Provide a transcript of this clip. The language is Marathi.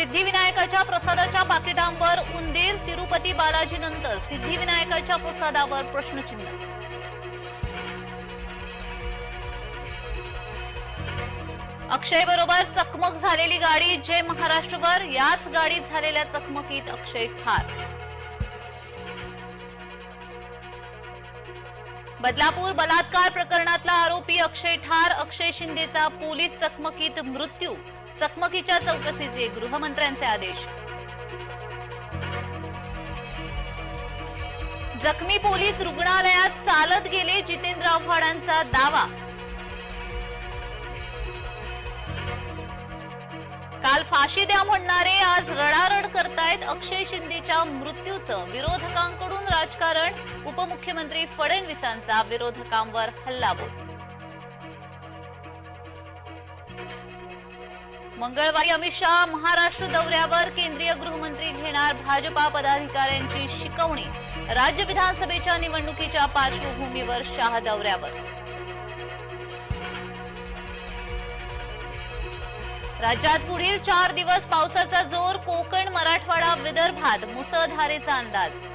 सिद्धिविनायकाच्या प्रसादाच्या पाकिटांवर उंदीर तिरुपती बालाजीनंतर सिद्धिविनायकाच्या प्रसादावर प्रश्नचिन्ह. अक्षय बरोबर चकमक झालेली गाडी जय महाराष्ट्रभर याच गाडीत झालेल्या चकमकीत अक्षय ठार. बदलापूर बलात्कार प्रकरणातला आरोपी अक्षय ठार अक्षय शिंदेचा पोलीस चकमकीत मृत्यू. चकमकीच्या चौकशीचे गृहमंत्र्यांचे आदेश. जखमी पोलीस रुग्णालयात चालत गेले जितेंद्र आव्हाडांचा दावा. काल फाशी द्या म्हणणारे आज रडारड करतायत अक्षय शिंदेच्या मृत्यूचं विरोधकांकडून राजकारण. उपमुख्यमंत्री फडणवीसांचा विरोधकांवर हल्लाबोल. मंगळवारी अमित शहा महाराष्ट्र दौऱ्यावर केंद्रीय गृहमंत्री घेणार भाजपा पदाधिकाऱ्यांची शिकवणी. राज्य विधानसभेच्या निवडणुकीच्या पार्श्वभूमीवर शहा दौऱ्यावर. राज्यात पुढील चार दिवस पावसाचा जोर कोकण मराठवाडा विदर्भात मुसळधारेचा अंदाज.